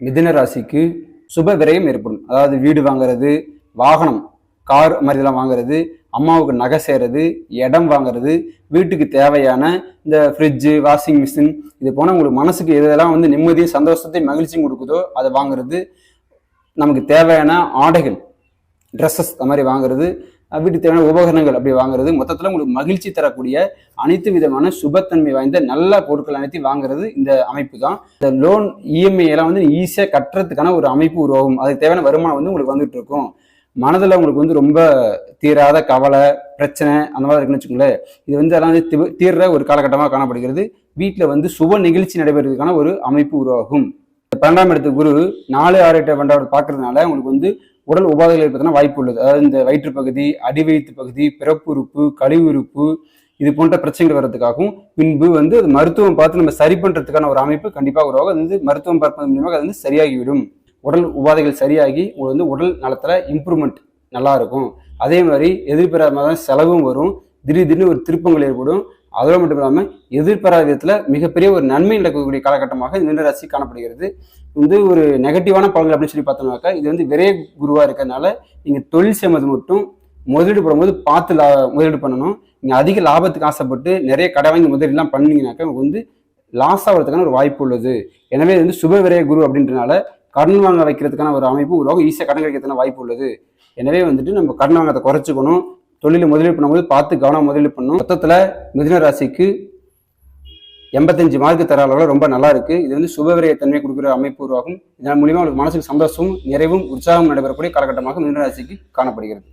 மிதின ராசிக்கு சுப விரயம் ஏற்படும். அதாவது வீடு வாங்குறது வாகனம் கார் மாதிரி இதெல்லாம் வாங்குறது அம்மாவுக்கு நகை செய்கிறது இடம் வாங்குறது வீட்டுக்கு தேவையான இந்த ஃப்ரிட்ஜு வாஷிங் மிஷின் இது போனால் உங்களுக்கு மனசுக்கு எதெல்லாம் வந்து நிம்மதியும் சந்தோஷத்தையும் மகிழ்ச்சியும் கொடுக்குதோ அதை வாங்குறது. நமக்கு தேவையான ஆடைகள் ட்ரெஸ்ஸஸ் அந்த மாதிரி வாங்குறது. வீட்டுக்கு தேவையான உபகரணங்கள் அப்படி வாங்குறது. மொத்தத்தில் உங்களுக்கு மகிழ்ச்சி தரக்கூடிய அனைத்து விதமான சுபத்தன்மை வாய்ந்த நல்ல பொருட்கள் அனைத்தையும் வாங்குறது இந்த அமைப்பு தான். இந்த லோன் இஎம்ஐ எல்லாம் வந்து ஈஸியாக கட்டுறதுக்கான ஒரு அமைப்பு உருவாகும். அதுக்கு தேவையான வருமானம் வந்து உங்களுக்கு வந்துட்டு இருக்கும். மனதில் உங்களுக்கு வந்து ரொம்ப தீராத கவலை பிரச்சனை அந்த மாதிரி இருக்குன்னு வச்சுக்கோங்களேன். இது வந்து அதெல்லாம் வந்து தி- தீர்ற ஒரு காலகட்டமாக காணப்படுகிறது. வீட்டில் வந்து சுப நிகழ்ச்சி நடைபெறுவதற்கான ஒரு அமைப்பு உருவாகும். இந்த பன்னெண்டாம் இடத்து குரு நாலு ஆறு எட்டு பன்னெண்டாவது பார்க்கறதுனால உங்களுக்கு வந்து உடல் உபாதைகள் ஏற்படுத்தின வாய்ப்பு உள்ளது. அதாவது இந்த வயிற்று பகுதி அடிவயிற்று பகுதி பிறப்புறுப்பு கழிவுறுப்பு இது போன்ற பிரச்சனைகள் வர்றதுக்காகவும் பின்பு வந்து அது மருத்துவம் பார்த்து நம்ம சரி பண்ணுறதுக்கான ஒரு அமைப்பு கண்டிப்பாக உருவாகும். அது வந்து மருத்துவம் பார்ப்பதன் மூலியமாக அது வந்து சரியாகிவிடும். உடல் உபாதைகள் சரியாகி உங்களுக்கு வந்து உடல் நலத்தில் இம்ப்ரூவ்மெண்ட் நல்லா இருக்கும். அதே மாதிரி எதிர்பாராத செலவும் வரும். திடீர்னு ஒரு திருப்பங்கள் ஏற்படும். அதோட மட்டும் இல்லாமல் எதிர்பாராத விதத்தில் மிகப்பெரிய ஒரு நன்மை நடக்கக்கூடிய காலகட்டமாக இந்த மீன ராசி காணப்படுகிறது. வந்து ஒரு நெகட்டிவான பலன்கள் அப்படின்னு சொல்லி பார்த்தோம்னாக்கா இது வந்து விரைய குருவாக இருக்கிறதுனால நீங்கள் தொழில் செய்வது மட்டும் முதலீடு போடும்போது பார்த்து லா முதலீடு பண்ணணும். நீங்கள் அதிக லாபத்துக்கு ஆசைப்பட்டு நிறைய கடை வாங்கி முதலீடுலாம் பண்ணீங்கன்னாக்கா உங்களுக்கு வந்து லாஸ் ஆகிறதுக்கான ஒரு வாய்ப்பு உள்ளது. எனவே இது வந்து சுப விரைய குரு அப்படின்றனால கடன் வாங்க வைக்கிறதுக்கான ஒரு அமைப்பு உருவாகும் ஈஸியாக கடன் கிடைக்கிறதுக்கான வாய்ப்பு உள்ளது. எனவே வந்துட்டு நம்ம கடன் வாங்கத்தை குறைச்சிக்கணும். தொழில் முதலீடு பண்ணும்போது பார்த்து கவனம் முதலீடு பண்ணும். மொத்தத்தில் மிதுன ராசிக்கு எண்பத்தஞ்சு மார்க்கு தர அளவில் ரொம்ப நல்லா இருக்கு. இது வந்து சுபவிரய தன்மை கொடுக்குற அமைப்பு உருவாகும். இதன் மூலியமா உங்களுக்கு மனசுக்கு சந்தோஷமும் நிறைவும் உற்சாகம் நடைபெறக்கூடிய காலகட்டமாக மிதுன ராசிக்கு காணப்படுகிறது.